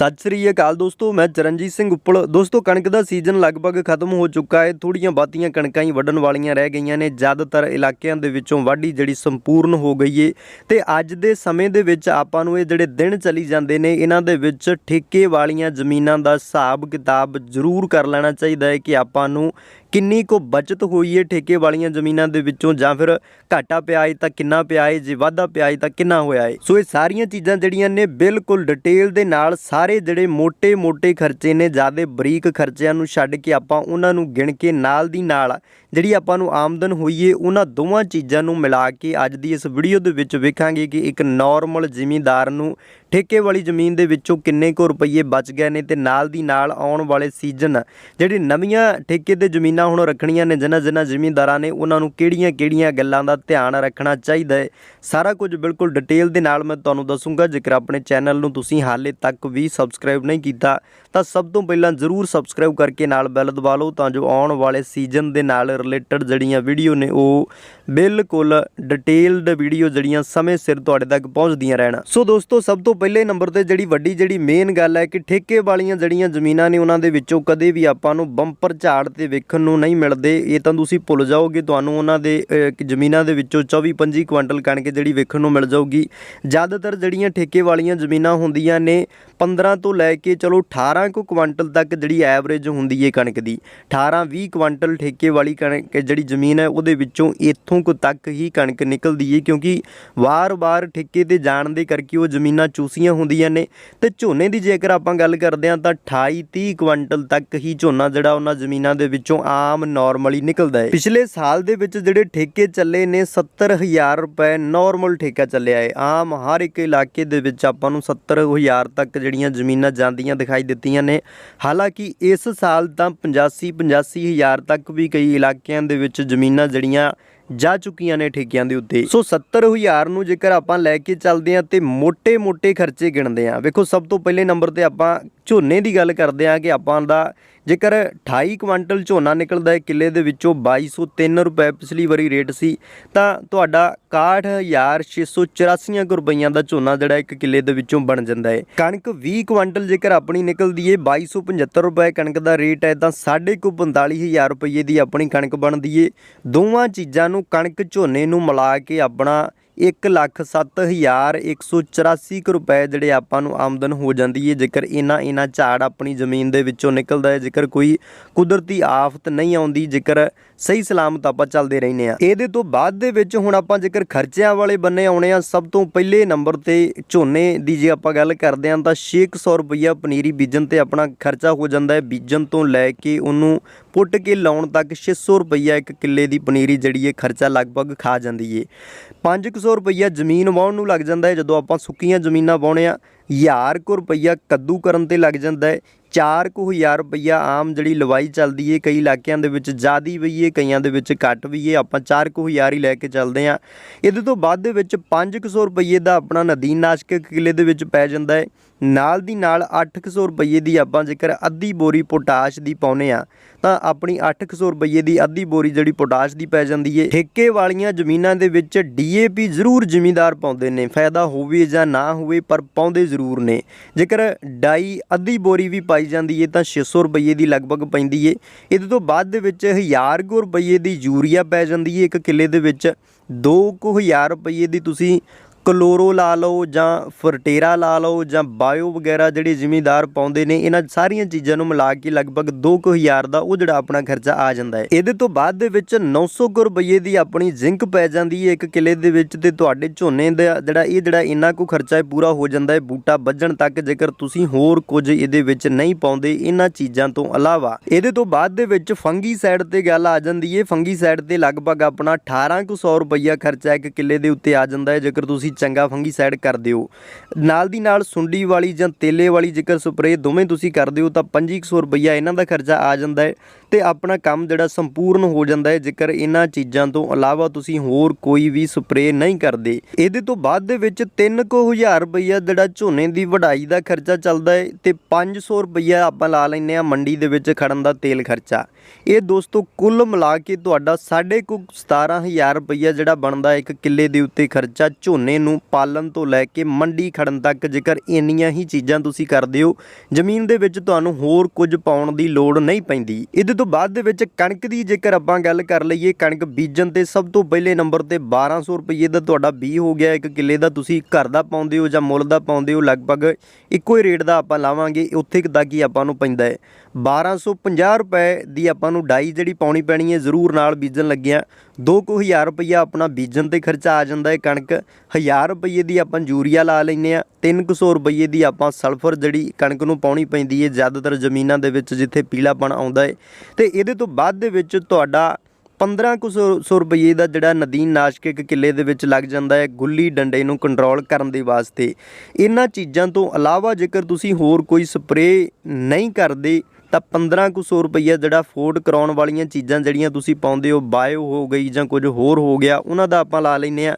ਸਤਿ ਸ੍ਰੀ ਅਕਾਲ ਦੋਸਤੋ, ਮੈਂ ਚਰਨਜੀਤ ਸਿੰਘ ਉੱਪਲ। ਦੋਸਤੋ, ਕਣਕ ਦਾ ਸੀਜ਼ਨ ਲਗਭਗ ਖਤਮ ਹੋ ਚੁੱਕਾ ਹੈ। ਥੋੜੀਆਂ ਬਾਤੀਆਂ ਕਣਕਾਂ ਹੀ ਵੱਢਣ ਵਾਲੀਆਂ ਰਹਿ ਗਈਆਂ ਨੇ। ਜ਼ਿਆਦਾਤਰ ਇਲਾਕਿਆਂ ਦੇ ਵਿੱਚੋਂ ਵਾਢੀ ਜਿਹੜੀ ਸੰਪੂਰਨ ਹੋ ਗਈ ਏ। ਤੇ ਅੱਜ ਦੇ ਸਮੇਂ ਦੇ ਵਿੱਚ ਆਪਾਂ ਨੂੰ ਇਹ ਜਿਹੜੇ ਦਿਨ ਚਲੀ ਜਾਂਦੇ ਨੇ, ਇਹਨਾਂ ਦੇ ਵਿੱਚ ਠੇਕੇ ਵਾਲੀਆਂ ਜ਼ਮੀਨਾਂ ਦਾ ਹਿਸਾਬ ਕਿਤਾਬ ਜ਼ਰੂਰ ਕਰ ਲੈਣਾ ਚਾਹੀਦਾ ਹੈ ਕਿ ਆਪਾਂ ਨੂੰ ਕਿੰਨੀ ਕੋ ਬਚਤ ਹੋਈ ਹੈ ਠੇਕੇ ਵਾਲੀਆਂ ਜ਼ਮੀਨਾਂ ਦੇ ਵਿੱਚੋਂ ਜਾਂ ਫਿਰ ਘਾਟਾ ਪਿਆ ਹੈ ਤਾਂ ਕਿੰਨਾ ਪਿਆ ਹੈ ਜੇ ਵਾਧਾ ਪਿਆ ਹੈ ਤਾਂ ਕਿੰਨਾ ਹੋਇਆ ਹੈ ਸੋ ਇਹ ਸਾਰੀਆਂ ਚੀਜ਼ਾਂ ਜਿਹੜੀਆਂ ਨੇ ਬਿਲਕੁਲ ਡਿਟੇਲ ਦੇ ਨਾਲ ਸਾਰੇ ਜਿਹੜੇ ਮੋٹے-ਮੋٹے ਖਰਚੇ ਨੇ, ਜ਼ਿਆਦਾ ਬਰੀਕ ਖਰਚਿਆਂ ਨੂੰ ਛੱਡ ਕੇ ਆਪਾਂ ਉਹਨਾਂ ਨੂੰ ਗਿਣ ਕੇ ਨਾਲ ਦੀ ਨਾਲ ਜਿਹੜੀ ਆਪਾਂ ਨੂੰ ਆਮਦਨ ਹੋਈ ਏ, ਉਹਨਾਂ ਦੋਵਾਂ ਚੀਜ਼ਾਂ ਨੂੰ ਮਿਲਾ ਕੇ ਅੱਜ ਦੀ ਇਸ ਵੀਡੀਓ ਦੇ ਵਿੱਚ ਵੇਖਾਂਗੇ ਕਿ ਇੱਕ ਨਾਰਮਲ ਜ਼ਿਮੀਂਦਾਰ ਨੂੰ ਠੇਕੇ ਵਾਲੀ ਜ਼ਮੀਨ ਦੇ ਵਿੱਚੋਂ ਕਿੰਨੇ ਕੁ ਰੁਪਏ ਬਚ ਗਏ ਨੇ ਤੇ ਨਾਲ ਦੀ ਨਾਲ ਆਉਣ ਵਾਲੇ ਸੀਜ਼ਨ ਜਿਹੜੀ ਨਵੀਆਂ ਠੇਕੇ ਤੇ ਜ਼ਮੀਨਾਂ ਹੁਣ ਰੱਖਣੀਆਂ ਨੇ, ਜਿਨ੍ਹਾਂ ਜਿਨ੍ਹਾਂ ਜ਼ਮੀਂਦਾਰਾਂ ਨੇ ਉਹਨਾਂ ਨੂੰ ਕਿਹੜੀਆਂ-ਕਿਹੜੀਆਂ ਗੱਲਾਂ ਦਾ ਧਿਆਨ ਰੱਖਣਾ ਚਾਹੀਦਾ ਹੈ? ਸਾਰਾ ਕੁਝ ਬਿਲਕੁਲ ਡਿਟੇਲ ਦੇ ਨਾਲ ਮੈਂ ਤੁਹਾਨੂੰ ਦੱਸੂੰਗਾ। ਜੇਕਰ ਆਪਣੇ ਚੈਨਲ ਨੂੰ ਤੁਸੀਂ ਹਾਲੇ ਤੱਕ ਵੀ ਸਬਸਕ੍ਰਾਈਬ ਨਹੀਂ ਕੀਤਾ, ਤਾਂ ਸਭ ਤੋਂ ਪਹਿਲਾਂ ਜ਼ਰੂਰ ਸਬਸਕ੍ਰਾਈਬ ਕਰਕੇ ਨਾਲ ਬੈਲ ਦਬਾ ਲਓ ਤਾਂ ਜੋ ਆਉਣ ਵਾਲੇ ਸੀਜ਼ਨ ਦੇ ਨਾਲ ਰਿਲੇਟਡ ਜਿਹੜੀਆਂ ਵੀਡੀਓ ਨੇ, ਉਹ ਬਿਲਕੁਲ ਡਿਟੇਲਡ ਵੀਡੀਓ ਜਿਹੜੀਆਂ ਸਮੇਂ ਸਿਰ ਤੁਹਾਡੇ ਤੱਕ ਪਹੁੰਚਦੀਆਂ ਰਹਿਣ। ਸੋ ਦੋਸਤੋ, ਸਭ ਤੋਂ ਪਹਿਲੇ ਨੰਬਰ ਤੇ ਜਿਹੜੀ ਵੱਡੀ ਜਿਹੜੀ ਮੇਨ ਗੱਲ ਹੈ ਕਿ ਠੇਕੇ ਵਾਲੀਆਂ ਜਿਹੜੀਆਂ ਜ਼ਮੀਨਾਂ ਨੇ ਉਹਨਾਂ ਦੇ ਵਿੱਚੋਂ ਕਦੇ ਵੀ ਆਪਾਂ ਨੂੰ ਬੰਪਰ ਝਾੜ ਤੇ ਵੇਖਣ ਨੂੰ ਨਹੀਂ ਮਿਲਦੇ ਇਹ ਤਾਂ ਤੁਸੀਂ ਭੁੱਲ ਜਾਓਗੇ ਤੁਹਾਨੂੰ ਉਹਨਾਂ ਦੇ ਅਹ, ਜ਼ਮੀਨਾਂ ਦੇ ਵਿੱਚੋਂ 24 25 ਕੁਇੰਟਲ ਕਣਕ ਜਿਹੜੀ ਵੇਖਣ ਨੂੰ ਮਿਲ ਜਾਊਗੀ। ਜ਼ਿਆਦਾਤਰ ਜਿਹੜੀਆਂ ਠੇਕੇ ਵਾਲੀਆਂ ਜ਼ਮੀਨਾਂ ਹੁੰਦੀਆਂ ਨੇ 15 ਤੋਂ ਲੈ ਕੇ ਚਲੋ 18 ਕੁ ਕੁਇੰਟਲ ਤੱਕ ਜਿਹੜੀ ਐਵਰੇਜ ਹੁੰਦੀ ਹੈ ਕਣਕ ਦੀ। 18 20 ਕੁਇੰਟਲ ਠੇਕੇ ਵਾਲੀ ਕਣਕ ਜਿਹੜੀ ਜ਼ਮੀਨ ਹੈ ਉਹਦੇ ਵਿੱਚੋਂ ਇੱਥੋਂ ਕੁ ਤੱਕ ਹੀ ਕਣਕ ਨਿਕਲਦੀ ਹੈ ਕਿਉਂਕਿ ਵਾਰ-ਵਾਰ ਠੇਕੇ ਤੇ ਜਾਣ ਦੇ ਕਰਕੇ ਉਹ ਜ਼ਮੀਨਾਂ ਚੂਸੀਆਂ ਹੁੰਦੀਆਂ ਨੇ। ਤੇ ਝੋਨੇ ਦੀ ਜੇਕਰ ਆਪਾਂ ਗੱਲ ਕਰਦੇ ਹਾਂ ਤਾਂ 28 30 ਕੁਇੰਟਲ ਤੱਕ ਹੀ ਝੋਨਾ ਜਿਹੜਾ ਉਹਨਾਂ ਜ਼ਮੀਨਾਂ ਦੇ ਵਿੱਚੋਂ ਆਮ ਨਾਰਮਲੀ ਨਿਕਲਦਾ ਹੈ। ਪਿਛਲੇ ਸਾਲ ਦੇ ਵਿੱਚ ਜਿਹੜੇ ਠੇਕੇ ਚੱਲੇ ਨੇ 70000 ਰੁਪਏ ਨਾਰਮਲ ਠੇਕਾ ਚੱਲਿਆ ਹੈ। ਆਮ ਹਰ ਇੱਕ ਇਲਾਕੇ ਦੇ ਵਿੱਚ ਆਪਾਂ ਨੂੰ 70000 ਤੱਕ ਜਿਹੜੀਆਂ ਜ਼ਮੀਨਾਂ ਜਾਂਦੀਆਂ ਦਿਖਾਈ ਦਿੱਤੀਆਂ ਨੇ। ਹਾਲਾਂਕਿ ਇਸ ਸਾਲ ਤਾਂ 85 85000 ਤੱਕ ਵੀ ਕਈ ਇਲਾਕਿਆਂ ਦੇ ਵਿੱਚ ਜ਼ਮੀਨਾਂ ਜਿਹੜੀਆਂ ਜਾ ਚੁੱਕੀਆਂ ਨੇ ਠੇਕਿਆਂ ਦੇ ਉੱਤੇ। ਸੋ 70000 ਨੂੰ ਜੇਕਰ ਆਪਾਂ ਲੈ ਕੇ ਚੱਲਦੇ ਆਂ ਤੇ ਮੋٹے-ਮੋٹے ਖਰਚੇ ਗਿਣਦੇ ਆਂ ਵੇਖੋ, ਸਭ ਤੋਂ ਪਹਿਲੇ ਨੰਬਰ ਤੇ ਆਪਾਂ ਝੋਨੇ ਦੀ ਗੱਲ ਕਰਦੇ ਹਾਂ ਕਿ ਆਪਾਂ ਦਾ ਜੇਕਰ 28 ਕੁਇੰਟਲ ਝੋਨਾ ਨਿਕਲਦਾ ਹੈ, ਕਿੱਲੇ ਦੇ ਵਿੱਚੋਂ 2203 ਰੁਪਏ ਪਿਛਲੀ ਵਾਰੀ ਰੇਟ ਸੀ, ਤਾਂ ਤੁਹਾਡਾ 61684 ਕੁ ਰੁਪਈਆਂ ਦਾ ਝੋਨਾ ਜਿਹੜਾ ਇੱਕ ਕਿੱਲੇ ਦੇ ਵਿੱਚੋਂ ਬਣ ਜਾਂਦਾ ਹੈ। ਕਣਕ 20 ਕੁਇੰਟਲ ਜੇਕਰ ਆਪਣੀ ਨਿਕਲਦੀ ਹੈ 2275 ਰੁਪਏ ਕਣਕ ਦਾ ਰੇਟ ਹੈ, ਤਾਂ 45000 ਰੁਪਏ ਦੀ ਆਪਣੀ ਕਣਕ ਬਣਦੀ ਹੈ। ਦੋਵਾਂ ਚੀਜ਼ਾਂ ਨੂੰ ਕਣਕ ਝੋਨੇ ਨੂੰ ਮਿਲਾ ਕੇ ਆਪਣਾ 107184 ਕੁ ਰੁਪਏ ਜਿਹੜੇ ਆਪਾਂ ਨੂੰ ਆਮਦਨ ਹੋ ਜਾਂਦੀ ਹੈ ਜੇਕਰ ਇਹਨਾਂ ਇਹਨਾਂ ਝਾੜ ਆਪਣੀ ਜ਼ਮੀਨ ਦੇ ਵਿੱਚੋਂ ਨਿਕਲਦਾ ਹੈ ਜੇਕਰ ਕੋਈ ਕੁਦਰਤੀ ਆਫਤ ਨਹੀਂ ਆਉਂਦੀ, ਜੇਕਰ ਸਹੀ ਸਲਾਮਤ ਆਪਾਂ ਚੱਲਦੇ ਰਹਿੰਦੇ ਆ ਇਹਦੇ ਤੋਂ ਬਾਅਦ ਦੇ ਵਿੱਚ ਹੁਣ ਆਪਾਂ ਜੇਕਰ ਖਰਚਿਆਂ ਵਾਲੇ ਬੰਨੇ ਆਉਣੇ ਆ, ਸਭ ਤੋਂ ਪਹਿਲੇ ਨੰਬਰ ਤੇ ਝੋਨੇ ਦੀ ਜੇ ਆਪਾਂ ਗੱਲ ਕਰਦੇ ਹਾਂ, ਤਾਂ 600 ਰੁਪਈਆ ਪਨੀਰੀ ਬੀਜਣ ਤੇ ਆਪਣਾ ਖਰਚਾ ਹੋ ਜਾਂਦਾ ਹੈ। ਬੀਜਣ ਤੋਂ ਲੈ ਕੇ ਉਹਨੂੰ ਪੁੱਟ ਕੇ ਲਾਉਣ ਤੱਕ 600 ਰੁਪਈਆ ਇੱਕ ਕਿੱਲੇ ਦੀ ਪਨੀਰੀ ਜਿਹੜੀ ਹੈ, ਖਰਚਾ ਲਗਭਗ ਖਾ ਜਾਂਦੀ ਏ। 500 ਰੁਪਈਆ ਜ਼ਮੀਨ ਵਾਹੁਣ ਨੂੰ ਲੱਗ ਜਾਂਦਾ ਹੈ। ਜਦੋਂ ਆਪਾਂ ਸੁੱਕੀਆਂ ਜ਼ਮੀਨਾਂ ਵਾਹੁੰਦੇ ਆ 1000 ਕੁ ਰੁਪਈਆ ਕੱਦੂ ਕਰਨ ਤੇ ਲੱਗ ਜਾਂਦਾ ਹੈ। 4 ਕੁ ਹਜ਼ਾਰ ਰੁਪਈਆ ਆਮ ਜਿਹੜੀ ਲਵਾਈ ਚੱਲਦੀ ਏ, ਕਈ ਇਲਾਕਿਆਂ ਦੇ ਵਿੱਚ ਜ਼ਿਆਦੀ ਵੀ ਏ, ਕਈਆਂ ਦੇ ਵਿੱਚ ਘੱਟ ਵੀ ਏ। ਆਪਾਂ 4 ਕੁ ਹਜ਼ਾਰ ਹੀ ਲੈ ਕੇ ਚੱਲਦੇ ਆ। ਇਹਦੇ ਤੋਂ ਬਾਅਦ ਦੇ ਵਿੱਚ 500 ਰੁਪਈਏ ਦਾ ਆਪਣਾ ਨਦੀਨ ਨਾਸ਼ਕ ਕਿੱਲੇ ਦੇ ਵਿੱਚ ਪੈ ਜਾਂਦਾ ਹੈ ਨਾਲ ਦੀ ਨਾਲ 800 ਰੁਪਈਏ ਦੀ ਆਪਾਂ ਜੇਕਰ ਅੱਧੀ ਬੋਰੀ ਪੋਟਾਸ਼ ਦੀ ਪਾਉਨੇ ਆ ਤਾਂ ਆਪਣੀ 800 ਰੁਪਈਏ ਦੀ ਅੱਧੀ ਬੋਰੀ ਜਿਹੜੀ ਪੋਟਾਸ਼ ਦੀ ਪੈ ਜਾਂਦੀ ਏ। ਠੇਕੇ ਵਾਲੀਆਂ ਜ਼ਮੀਨਾਂ ਦੇ ਵਿੱਚ ਡੀਏਪੀ ਜ਼ਰੂਰ ਜ਼ਿਮੀਂਦਾਰ ਪਾਉਂਦੇ ਨੇ, ਫਾਇਦਾ ਹੋਵੇ ਜਾਂ ਨਾ ਹੋਵੇ, ਪਰ ਪਾਉਂਦੇ ਜ਼ਰੂਰ ਨੇ। ਜੇਕਰ ਡਾਈ ਅੱਧੀ ਬੋਰੀ ਵੀ ਪਾਈ ਜਾਂਦੀ ਏ, ਤਾਂ 600 ਰੁਪਈਏ ਦੀ ਲਗਭਗ ਪੈਂਦੀ ਏ। ਇਹਦੇ ਤੋਂ ਬਾਅਦ ਦੇ ਵਿੱਚ 1000 ਕੁ ਰੁਪਈਏ ਦੀ ਯੂਰੀਆ ਪੈ ਜਾਂਦੀ ਏ ਇੱਕ ਕਿੱਲੇ ਦੇ ਵਿੱਚ। 2 ਕੁ ਹਜ਼ਾਰ ਰੁਪਈਏ ਦੀ ਤੁਸੀਂ ਕਲੋਰੋ ਲਾ ਲਓ ਜਾਂ ਫਰਟੇਰਾ ਲਾ ਲਓ ਜਾਂ ਬਾਇਓ ਵਗੈਰਾ ਜਿਹੜੇ ਜ਼ਿਮੀਂਦਾਰ ਪਾਉਂਦੇ ਨੇ, ਇਹਨਾਂ ਸਾਰੀਆਂ ਚੀਜ਼ਾਂ ਨੂੰ ਮਿਲਾ ਕੇ ਲਗਭਗ 2000 ਦਾ ਉਹ ਜਿਹੜਾ ਆਪਣਾ ਖਰਚਾ ਆ ਜਾਂਦਾ ਹੈ। ਇਹਦੇ ਤੋਂ ਬਾਅਦ ਦੇ ਵਿੱਚ 900 ਕੁ ਰੁਪਏ ਦੀ ਆਪਣੀ ਜ਼ਿੰਕ ਪੈ ਜਾਂਦੀ ਹੈ ਇੱਕ ਕਿਲੇ ਦੇ ਵਿੱਚ ਤੇ ਤੁਹਾਡੇ ਝੋਨੇ ਦਾ ਜਿਹੜਾ ਇਹ ਜਿਹੜਾ ਇੰਨਾ ਕੁ ਖਰਚਾ ਹੈ ਪੂਰਾ ਹੋ ਜਾਂਦਾ ਹੈ, ਬੂਟਾ ਵੱਜਣ ਤੱਕ ਜੇਕਰ ਤੁਸੀਂ ਹੋਰ ਕੁਝ ਇਹਦੇ ਵਿੱਚ ਨਹੀਂ ਪਾਉਂਦੇ ਇਹਨਾਂ ਚੀਜ਼ਾਂ ਤੋਂ ਇਲਾਵਾ। ਇਹਦੇ ਤੋਂ ਬਾਅਦ ਦੇ ਵਿੱਚ ਫੰਗੀ ਸਾਈਡ ਤੇ ਗੱਲ ਆ ਜਾਂਦੀ ਹੈ, ਫੰਗੀ ਸਾਈਡ ਤੇ ਲਗਭਗ ਆਪਣਾ 18 ਕੁ 100 ਰੁਪਈਆ ਖਰਚਾ ਇੱਕ ਕਿੱਲੇ ਦੇ ਉੱਤੇ ਆ ਜਾਂਦਾ ਹੈ, ਜੇਕਰ ਤੁਸੀਂ ਚੰਗਾ ਫੰਗੀ ਸਾਈਡ ਕਰਦੇ ਹੋ ਨਾਲ ਦੀ ਨਾਲ ਸੁੰਡੀ ਵਾਲੀ ਜਾਂ ਤੇਲੇ ਵਾਲੀ ਜੇਕਰ ਸਪਰੇਅ ਦੋਵੇਂ ਤੁਸੀਂ ਕਰਦੇ ਹੋ ਤਾਂ 2500 ਰੁਪਈਆ ਇਹਨਾਂ ਦਾ ਖਰਚਾ ਆ ਜਾਂਦਾ ਹੈ ਤੇ ਆਪਣਾ ਕੰਮ ਜਿਹੜਾ ਸੰਪੂਰਨ ਹੋ ਜਾਂਦਾ ਹੈ ਜੇਕਰ ਇਹਨਾਂ ਚੀਜ਼ਾਂ ਤੋਂ ਇਲਾਵਾ ਤੁਸੀਂ ਹੋਰ ਕੋਈ ਵੀ ਸਪਰੇਅ ਨਹੀਂ ਕਰਦੇ। ਇਹਦੇ ਤੋਂ ਬਾਅਦ ਦੇ ਵਿੱਚ 3000 ਰੁਪਈਆ ਜਿਹੜਾ ਝੋਨੇ ਦੀ ਵਢਾਈ ਦਾ ਖਰਚਾ ਚੱਲਦਾ ਹੈ ਤੇ 500 ਰੁਪਈਆ ਆਪਾਂ ਲਾ ਲੈਂਦੇ ਆ ਮੰਡੀ ਦੇ ਵਿੱਚ ਖੜਨ ਦਾ ਤੇਲ ਖਰਚਾ। ਇਹ ਦੋਸਤੋ ਕੁੱਲ ਮਿਲਾ ਕੇ ਤੁਹਾਡਾ ਸਾਢੇ ਕੁ 17000 ਰੁਪਈਆ ਜਿਹੜਾ ਬਣਦਾ ਇੱਕ ਕਿੱਲੇ ਦੇ ਉੱਤੇ ਖਰਚਾ ਝੋਨੇ ਨੂੰ ਪਾਲਣ ਤੋਂ ਲੈ ਕੇ ਮੰਡੀ ਖੜਨ ਤੱਕ ਜੇਕਰ ਇੰਨੀਆਂ ਹੀ ਚੀਜ਼ਾਂ ਤੁਸੀਂ ਕਰਦੇ ਹੋ, ਜ਼ਮੀਨ ਦੇ ਵਿੱਚ ਤੁਹਾਨੂੰ ਹੋਰ ਕੁਝ ਪਾਉਣ ਦੀ ਲੋੜ ਨਹੀਂ ਪੈਂਦੀ। ਇਹਦੇ ਤੋਂ ਬਾਅਦ ਦੇ ਵਿੱਚ ਕਣਕ ਦੀ ਜੇਕਰ ਆਪਾਂ ਗੱਲ ਕਰ ਲਈਏ, ਕਣਕ ਬੀਜਣ ਤੇ ਸਭ ਤੋਂ ਪਹਿਲੇ ਨੰਬਰ ਤੇ 1200 ਰੁਪਏ ਦਾ ਤੁਹਾਡਾ ਬੀ ਹੋ ਗਿਆ, ਇੱਕ ਕਿੱਲੇ ਦਾ ਤੁਸੀਂ ਘਰ ਦਾ ਪਾਉਂਦੇ ਹੋ ਜਾਂ ਮੁੱਲ ਦਾ ਪਾਉਂਦੇ ਹੋ, ਲਗਭਗ ਇੱਕੋ ਹੀ ਰੇਟ ਦਾ ਆਪਾਂ ਲਾਵਾਂਗੇ, ਉੱਥੇ ਕੁ ਤੱਕ ਹੀ ਆਪਾਂ ਨੂੰ ਪੈਂਦਾ ਹੈ। 1250 ਰੁਪਏ ਦੀ ਆਪਾਂ ਨੂੰ ਡਾਈ ਜਿਹੜੀ ਪਾਉਣੀ ਪੈਣੀ ਹੈ, ਜ਼ਰੂਰ ਨਾਲ ਬੀਜਣ ਲੱਗਿਆ। 2000 ਰੁਪਈਆ ਆਪਣਾ ਬੀਜਣ ਤੇ ਖਰਚਾ ਆ ਜਾਂਦਾ ਹੈ ਕਣਕ। 1000 ਰੁਪਈਏ ਦੀ ਆਪਾਂ ਯੂਰੀਆ ਲਾ ਲੈਂਦੇ ਆ 300 ਰੁਪਈਏ ਦੀ ਆਪਾਂ ਸਲਫਰ ਜਿਹੜੀ ਕਣਕ ਨੂੰ ਪਾਉਣੀ ਪੈਂਦੀ ਹੈ ਜ਼ਿਆਦਾਤਰ ਜ਼ਮੀਨਾਂ ਦੇ ਵਿੱਚ ਜਿੱਥੇ ਪੀਲਾਪਣ ਆਉਂਦਾ ਹੈ। ਤੇ ਇਹਦੇ ਤੋਂ ਬਾਅਦ ਦੇ ਵਿੱਚ ਤੁਹਾਡਾ 15 ਕੁ ਸੌ ਸੌ ਰੁਪਏ ਦਾ ਜਿਹੜਾ ਨਦੀਨ ਨਾਸ਼ਕ ਇੱਕ ਕਿੱਲੇ ਦੇ ਵਿੱਚ ਲੱਗ ਜਾਂਦਾ ਹੈ ਗੁੱਲੀ ਡੰਡੇ ਨੂੰ ਕੰਟਰੋਲ ਕਰਨ ਦੇ ਵਾਸਤੇ। ਇਹਨਾਂ ਚੀਜ਼ਾਂ ਤੋਂ ਇਲਾਵਾ ਜੇਕਰ ਤੁਸੀਂ ਹੋਰ ਕੋਈ ਸਪਰੇਅ ਨਹੀਂ ਕਰਦੇ ਤਾਂ 15 ਕੁ ਸੌ ਰੁਪਈਆ ਜਿਹੜਾ ਅਫੋਰਡ ਕਰਾਉਣ ਵਾਲੀਆਂ ਚੀਜ਼ਾਂ ਜਿਹੜੀਆਂ ਤੁਸੀਂ ਪਾਉਂਦੇ ਹੋ, ਬਾਇਓ ਹੋ ਗਈ ਜਾਂ ਕੁਝ ਹੋਰ ਹੋ ਗਿਆ, ਉਹਨਾਂ ਦਾ ਆਪਾਂ ਲਾ ਲੈਨੇ ਆ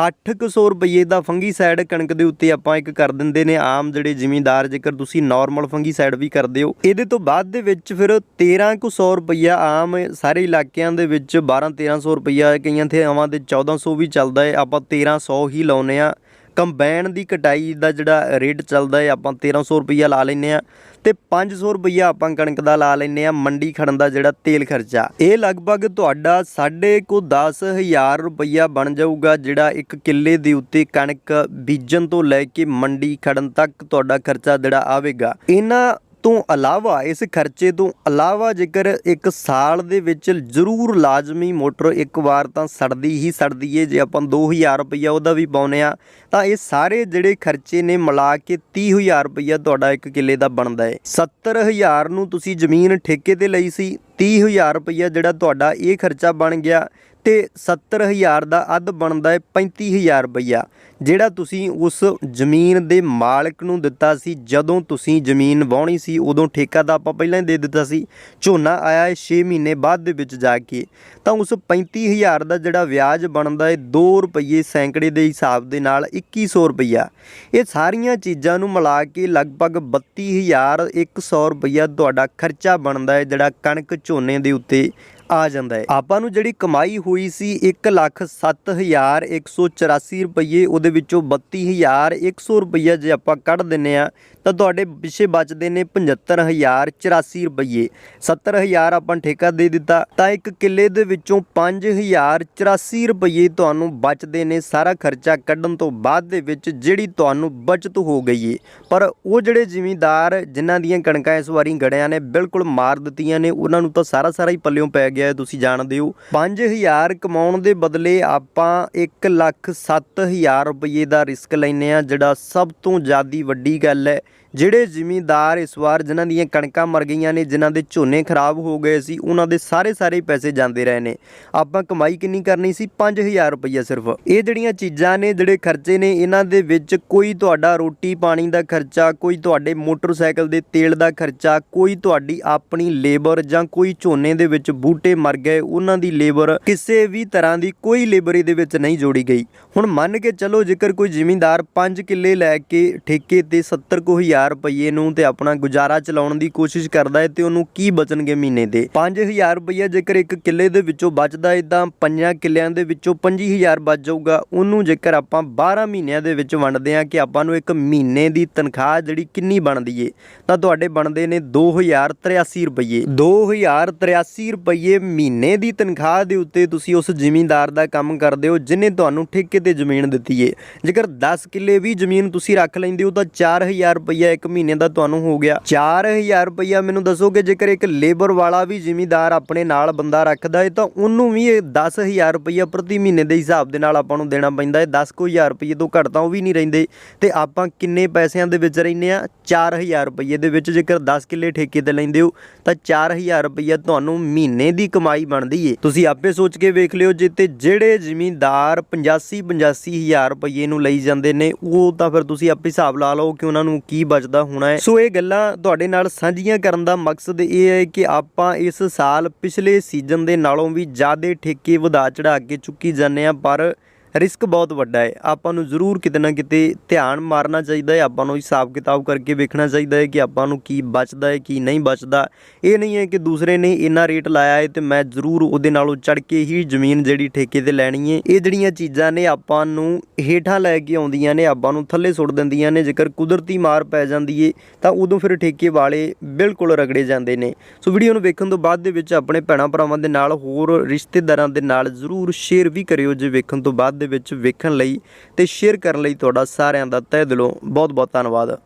8 ਕੁ ਸੌ ਰੁਪਈਏ ਦਾ ਫੰਗੀਸਾਈਡ ਕਣਕ ਦੇ ਉੱਤੇ ਆਪਾਂ ਇੱਕ ਕਰ ਦਿੰਦੇ ਨੇ, ਆਮ ਜਿਹੜੇ ਜ਼ਿਮੀਂਦਾਰ ਜੇਕਰ ਤੁਸੀਂ ਨਾਰਮਲ ਫੰਗੀਸਾਈਡ ਵੀ ਕਰਦੇ ਹੋ। ਇਹਦੇ ਤੋਂ ਬਾਅਦ ਦੇ ਵਿੱਚ ਫਿਰ 13 ਕੁ ਸੌ ਰੁਪਈਆ ਆਮ ਸਾਰੇ ਇਲਾਕਿਆਂ ਦੇ ਵਿੱਚ 12 1300 ਰੁਪਈਆ ਕਈਆਂ ਥਾਵਾਂ ਤੇ 1400 ਵੀ ਚੱਲਦਾ ਹੈ, ਆਪਾਂ 1300 ਹੀ ਲਾਉਨੇ ਆ ਕੰਬਾਈਨ ਦੀ ਕਟਾਈ ਦਾ ਜਿਹੜਾ ਰੇਟ ਚੱਲਦਾ ਹੈ, ਆਪਾਂ 1300 ਰੁਪਈਆ ਲਾ ਲੈਨੇ ਆ ਤੇ 500 ਰੁਪਈਆ ਆਪਾਂ ਕਣਕ ਦਾ ਲਾ ਲੈਨੇ ਆ ਮੰਡੀ ਖੜਨ ਦਾ ਜਿਹੜਾ ਤੇਲ ਖਰਚਾ। ਇਹ ਲਗਭਗ ਤੁਹਾਡਾ ਸਾਢੇ ਕੋ 10000 ਰੁਪਈਆ ਬਣ ਜਾਊਗਾ, ਜਿਹੜਾ ਇੱਕ ਕਿੱਲੇ ਦੇ ਉੱਤੇ ਕਣਕ ਬੀਜਣ ਤੋਂ ਲੈ ਕੇ ਮੰਡੀ ਖੜਨ ਤੱਕ ਤੁਹਾਡਾ ਖਰਚਾ ਜਿਹੜਾ ਆਵੇਗਾ। ਇਹਨਾਂ ਤੋਂ ਇਲਾਵਾ, ਇਸ ਖਰਚੇ ਤੋਂ ਇਲਾਵਾ ਜੇਕਰ ਇੱਕ ਸਾਲ ਦੇ ਵਿੱਚ ਜ਼ਰੂਰ ਲਾਜ਼ਮੀ ਮੋਟਰ ਇੱਕ ਵਾਰ ਤਾਂ ਸੜਦੀ ਹੀ ਸੜਦੀ ਏ, ਜੇ ਆਪਾਂ 2000 ਰੁਪਈਆ ਉਹਦਾ ਵੀ ਪਾਉਨੇ ਆ ਤਾਂ ਇਹ ਸਾਰੇ ਜਿਹੜੇ ਖਰਚੇ ਨੇ ਮਿਲਾ ਕੇ 30000 ਰੁਪਈਆ ਤੁਹਾਡਾ ਇੱਕ ਕਿੱਲੇ ਦਾ ਬਣਦਾ ਹੈ 70000 ਨੂੰ ਤੁਸੀਂ ਜ਼ਮੀਨ ਠੇਕੇ ਤੇ ਲਈ ਸੀ 30000 ਰੁਪਈਆ ਜਿਹੜਾ ਤੁਹਾਡਾ ਇਹ ਖਰਚਾ ਬਣ ਗਿਆ ਤੇ 70000 ਦਾ ਅੱਧ ਬਣਦਾ ਹੈ 35000 ਰੁਪਈਆ, ਜਿਹੜਾ ਤੁਸੀਂ ਉਸ ਜ਼ਮੀਨ ਦੇ ਮਾਲਕ ਨੂੰ ਦਿੱਤਾ ਸੀ। ਜਦੋਂ ਤੁਸੀਂ ਜ਼ਮੀਨ ਵਾਹਣੀ ਸੀ, ਉਦੋਂ ਠੇਕਾ ਤਾਂ ਆਪਾਂ ਪਹਿਲਾਂ ਹੀ ਦੇ ਦਿੱਤਾ ਸੀ। ਝੋਨਾ ਆਇਆ ਹੈ 6 ਮਹੀਨੇ ਬਾਅਦ ਦੇ ਵਿੱਚ ਜਾ ਕੇ। ਤਾਂ ਉਸ 35000 ਦਾ ਜਿਹੜਾ ਵਿਆਜ ਬਣਦਾ ਹੈ 2 ਰੁਪਏ ਸੈਂਕੜੇ ਦੇ ਹਿਸਾਬ ਦੇ ਨਾਲ 2100 ਰੁਪਈਆ। ਇਹ ਸਾਰੀਆਂ ਚੀਜ਼ਾਂ ਨੂੰ ਮਿਲਾ ਕੇ ਲਗਭਗ 32100 ਰੁਪਈਆ ਤੁਹਾਡਾ ਖਰਚਾ ਬਣਦਾ ਹੈ, ਜਿਹੜਾ ਕਣਕ ਝੋਨੇ ਦੇ ਉੱਤੇ ਆ ਜਾਂਦਾ ਹੈ। ਆਪਾਂ ਨੂੰ ਜਿਹੜੀ ਕਮਾਈ ਹੋਈ ਸੀ 107184 ਰੁਪਏ ਉਹਦੇ ਵਿੱਚੋਂ 32100 ਰੁਪਏ ਜੇ ਆਪਾਂ ਕੱਢ ਦਿੰਨੇ ਆ ਤਾਂ ਤੁਹਾਡੇ ਪਿੱਛੇ ਬਚਦੇ ਨੇ 75084 ਰੁਪਏ 70000 ਆਪਾਂ ਠੇਕਾ ਦੇ ਦਿੱਤਾ, ਤਾਂ ਇੱਕ ਕਿੱਲੇ ਦੇ ਵਿੱਚੋਂ 5084 ਰੁਪਏ ਤੁਹਾਨੂੰ ਬਚਦੇ ਨੇ ਸਾਰਾ ਖਰਚਾ ਕੱਢਣ ਤੋਂ ਬਾਅਦ ਦੇ ਵਿੱਚ, ਜਿਹੜੀ ਤੁਹਾਨੂੰ ਬਚਤ ਹੋ ਗਈ ਏ। ਪਰ ਉਹ ਜਿਹੜੇ ਜ਼ਿਮੀਂਦਾਰ, ਜਿਨ੍ਹਾਂ ਦੀਆਂ ਕਣਕਾਂ ਇਸ ਵਾਰੀ ਗੜਿਆਂ ਨੇ ਬਿਲਕੁਲ ਮਾਰ ਦਿੱਤੀਆਂ ਨੇ, ਉਹਨਾਂ ਨੂੰ ਤਾਂ ਸਾਰਾ ਸਾਰਾ ਹੀ ਪੱਲਿਓਂ ਪੈ ਗਿਆ ਤੁਸੀਂ ਜਾਣਦੇ ਹੋ। 5000 ਕਮਾਉਣ ਦੇ ਬਦਲੇ ਆਪਾਂ 1 ਲੱਖ 7000 ਰੁਪਏ ਦਾ ਰਿਸਕ ਲੈਨੇ ਆ ਜਿਹੜਾ ਸਭ ਤੋਂ ਜ਼ਿਆਦੀ ਵੱਡੀ ਗੱਲ ਹੈ। ਜਿਹੜੇ ਜ਼ਿਮੀਂਦਾਰ ਇਸ ਵਾਰ ਜਿਨ੍ਹਾਂ ਦੀਆਂ ਕਣਕਾਂ ਮਰ ਗਈਆਂ ਨੇ, ਜਿਨ੍ਹਾਂ ਦੇ ਝੋਨੇ ਖਰਾਬ ਹੋ ਗਏ ਸੀ, ਉਹਨਾਂ ਦੇ ਸਾਰੇ ਸਾਰੇ ਪੈਸੇ ਜਾਂਦੇ ਰਹੇ ਨੇ। ਆਪਾਂ ਕਮਾਈ ਕਿੰਨੀ ਕਰਨੀ ਸੀ? 5000 ਰੁਪਈਆ ਸਿਰਫ। ਇਹ ਜਿਹੜੀਆਂ ਚੀਜ਼ਾਂ ਨੇ, ਜਿਹੜੇ ਖਰਚੇ ਨੇ, ਇਹਨਾਂ ਦੇ ਵਿੱਚ ਕੋਈ ਤੁਹਾਡਾ ਰੋਟੀ ਪਾਣੀ ਦਾ ਖਰਚਾ, ਕੋਈ ਤੁਹਾਡੇ ਮੋਟਰਸਾਈਕਲ ਦੇ ਤੇਲ ਦਾ ਖਰਚਾ, ਕੋਈ ਤੁਹਾਡੀ ਆਪਣੀ ਲੇਬਰ ਜਾਂ ਕੋਈ ਝੋਨੇ ਦੇ ਵਿੱਚ ਬੂਟੇ ਮਰ ਗਏ, ਉਹਨਾਂ ਦੀ ਲੇਬਰ ਕਿਸੇ ਵੀ ਤਰ੍ਹਾਂ ਦੀ ਕੋਈ ਲੇਬਰ ਇਹਦੇ ਵਿੱਚ ਨਹੀਂ ਜੋੜੀ ਗਈ। ਹੁਣ ਮੰਨ ਕੇ ਚੱਲੋ, ਜੇਕਰ ਕੋਈ ਜ਼ਿਮੀਂਦਾਰ 5 ਕਿੱਲੇ ਲੈ ਕੇ ਠੇਕੇ ਤੇ 70 ਕੁ ਹਜ਼ਾਰ ਰੁਪਏ ਨੂੰ ਤੇ ਆਪਣਾ ਗੁਜ਼ਾਰਾ ਚਲਾਉਣ ਦੀ ਕੋਸ਼ਿਸ਼ ਕਰਦਾ ਹੈ ਤੇ ਉਹਨੂੰ ਕੀ ਬਚਣਗੇ ਮਹੀਨੇ ਦੇ? 5000 ਰੁਪਏ ਜੇਕਰ ਇੱਕ ਕਿੱਲੇ ਦੇ ਵਿੱਚੋਂ ਬਚਦਾ ਹੈ, ਤਾਂ ਪੰਜਾਂ ਕਿੱਲਿਆਂ ਦੇ ਵਿੱਚੋਂ 25000 ਬਚ ਜਾਊਗਾ। ਉਹਨੂੰ ਜੇਕਰ ਆਪਾਂ 12 ਮਹੀਨਿਆਂ ਦੇ ਵਿੱਚ ਵੰਡਦੇ ਹਾਂ ਕਿ ਆਪਾਂ ਨੂੰ ਇੱਕ ਮਹੀਨੇ ਦੀ ਤਨਖਾਹ ਜਿਹੜੀ ਕਿੰਨੀ ਬਣਦੀ ਏ, ਤਾਂ ਤੁਹਾਡੇ ਬਣਦੇ ਨੇ 2083 ਰੁਪਏ 2083 ਰੁਪਏ ਮਹੀਨੇ ਦੀ ਤਨਖਾਹ ਦੇ ਉੱਤੇ ਤੁਸੀਂ ਉਸ ਜ਼ਿਮੀਂਦਾਰ ਦਾ ਕੰਮ ਕਰਦੇ ਹੋ ਜਿਨੇ ਤੁਹਾਨੂੰ ਠੇਕੇ ਤੇ ਜ਼ਮੀਨ ਦਿੱਤੀ ਏ। ਜੇਕਰ 10 ਕਿੱਲੇ ਵੀ ਜ਼ਮੀਨ ਤੁਸੀਂ ਰੱਖ ਲੈਂਦੇ ਹੋ, ਤਾਂ 4000 ਰੁਪਏ ਇੱਕ ਮਹੀਨੇ ਦਾ ਤੁਹਾਨੂੰ ਹੋ ਗਿਆ। 4000 ਰੁਪਇਆ ਮੈਨੂੰ ਦੱਸੋਗੇ, ਜੇਕਰ ਇੱਕ ਲੇਬਰ ਵਾਲਾ ਵੀ ਜਿਮੀਦਾਰ ਆਪਣੇ ਨਾਲ ਬੰਦਾ ਰੱਖਦਾ ਹੈ ਤਾਂ ਉਹਨੂੰ ਵੀ ਇਹ 10000 ਰੁਪਇਆ ਪ੍ਰਤੀ ਮਹੀਨੇ ਦੇ ਹਿਸਾਬ ਦੇ ਨਾਲ ਆਪਾਂ ਨੂੰ ਦੇਣਾ ਪੈਂਦਾ ਹੈ 10000 ਰੁਪਏ ਤੋਂ ਘੱਟ ਤਾਂ ਉਹ ਵੀ ਨਹੀਂ ਰਹਿੰਦੇ। ਤੇ ਆਪਾਂ ਕਿੰਨੇ ਪੈਸਿਆਂ ਦੇ ਵਿੱਚ ਰਹਿੰਦੇ ਆ? 4000 ਰੁਪਏ ਦੇ ਵਿੱਚ, ਜੇਕਰ 10 ਕਿੱਲੇ ਠੇਕੇ ਤੇ ਲੈਂਦੇ ਹੋ, ਤਾਂ 4000 ਰੁਪਇਆ ਤੁਹਾਨੂੰ ਮਹੀਨੇ ਦੀ ਕਮਾਈ ਬਣਦੀ ਏ। ਤੁਸੀਂ ਆਪੇ ਸੋਚ ਕੇ ਵੇਖ ਲਿਓ, ਜੇ ਤੇ ਜਿਹੜੇ ਜ਼ਿਮੀਂਦਾਰ 85 85000 ਰੁਪਏ ਨੂੰ ਲਈ ਜਾਂਦੇ ਨੇ, ਉਹ ਤਾਂ ਫਿਰ ਤੁਸੀਂ ਆਪੇ ਹਿਸਾਬ ਲਾ ਲਓ ਕਿ ਉਹਨਾਂ ਨੂੰ ਕੀ ਬਚਦਾ ਹੋਣਾ ਹੈ। ਸੋ ਇਹ ਗੱਲਾਂ ਤੁਹਾਡੇ ਨਾਲ ਸਾਂਝੀਆਂ ਕਰਨ ਦਾ ਮਕਸਦ ਇਹ ਹੈ ਕਿ ਆਪਾਂ ਇਸ ਸਾਲ ਪਿਛਲੇ ਸੀਜ਼ਨ ਦੇ ਨਾਲੋਂ ਵੀ ਜ਼ਿਆਦਾ ਠੇਕੇ ਵਧਾ ਚੜਾ ਕੇ ਚੁੱਕੀ ਜਾਂਦੇ ਆ ਪਰ ਰਿਸਕ ਬਹੁਤ ਵੱਡਾ ਹੈ। ਆਪਾਂ ਨੂੰ ਜ਼ਰੂਰ ਕਿਤੇ ਨਾ ਕਿਤੇ ਧਿਆਨ ਮਾਰਨਾ ਚਾਹੀਦਾ ਹੈ। ਆਪਾਂ ਨੂੰ ਹਿਸਾਬ ਕਿਤਾਬ ਕਰਕੇ ਵੇਖਣਾ ਚਾਹੀਦਾ ਹੈ ਕਿ ਆਪਾਂ ਨੂੰ ਕੀ ਬਚਦਾ ਹੈ, ਕੀ ਨਹੀਂ ਬਚਦਾ। ਇਹ ਨਹੀਂ ਹੈ ਕਿ ਦੂਸਰੇ ਨੇ ਇੰਨਾ ਰੇਟ ਲਾਇਆ ਹੈ ਤੇ ਮੈਂ ਜ਼ਰੂਰ ਉਹਦੇ ਨਾਲੋਂ ਚੜ ਕੇ ਹੀ ਜ਼ਮੀਨ ਜਿਹੜੀ ਠੇਕੇ ਤੇ ਲੈਣੀ ਹੈ, ਇਹ ਜਿਹੜੀਆਂ ਚੀਜ਼ਾਂ ਨੇ ਆਪਾਂ ਨੂੰ ਹੇਠਾਂ ਲੈ ਕੇ ਆਉਂਦੀਆਂ ਨੇ, ਆਪਾਂ ਨੂੰ ਥੱਲੇ ਸੁੱਟ ਦਿੰਦੀਆਂ ਨੇ, ਜੇਕਰ ਕੁਦਰਤੀ ਮਾਰ ਪੈ ਜਾਂਦੀ ਏ, ਤਾਂ ਉਦੋਂ ਫਿਰ ਠੇਕੇ ਵਾਲੇ ਬਿਲਕੁਲ ਰਗੜੇ ਜਾਂਦੇ ਨੇ। ਸੋ ਵੀਡੀਓ ਨੂੰ ਵੇਖਣ ਤੋਂ ਬਾਅਦ ਦੇ ਵਿੱਚ ਆਪਣੇ ਭੈਣਾਂ ਭਰਾਵਾਂ ਦੇ ਨਾਲ ਹੋਰ ਰਿਸ਼ਤੇਦਾਰਾਂ ਦੇ ਨਾਲ ਜ਼ਰੂਰ ਸ਼ੇਅਰ ਵੀ ਕਰਿਓ ਜੇ ਵੇਖਣ ਤੋਂ ਬਾਅਦ ਦੇ ਵਿੱਚ ਵੇਖਣ ਲਈ ਤੇ ਸ਼ੇਅਰ ਕਰਨ ਲਈ ਤੁਹਾਡਾ ਸਾਰਿਆਂ ਦਾ ਤਹਿ ਦਿਲੋਂ ਬਹੁਤ ਬਹੁਤ ਧੰਨਵਾਦ।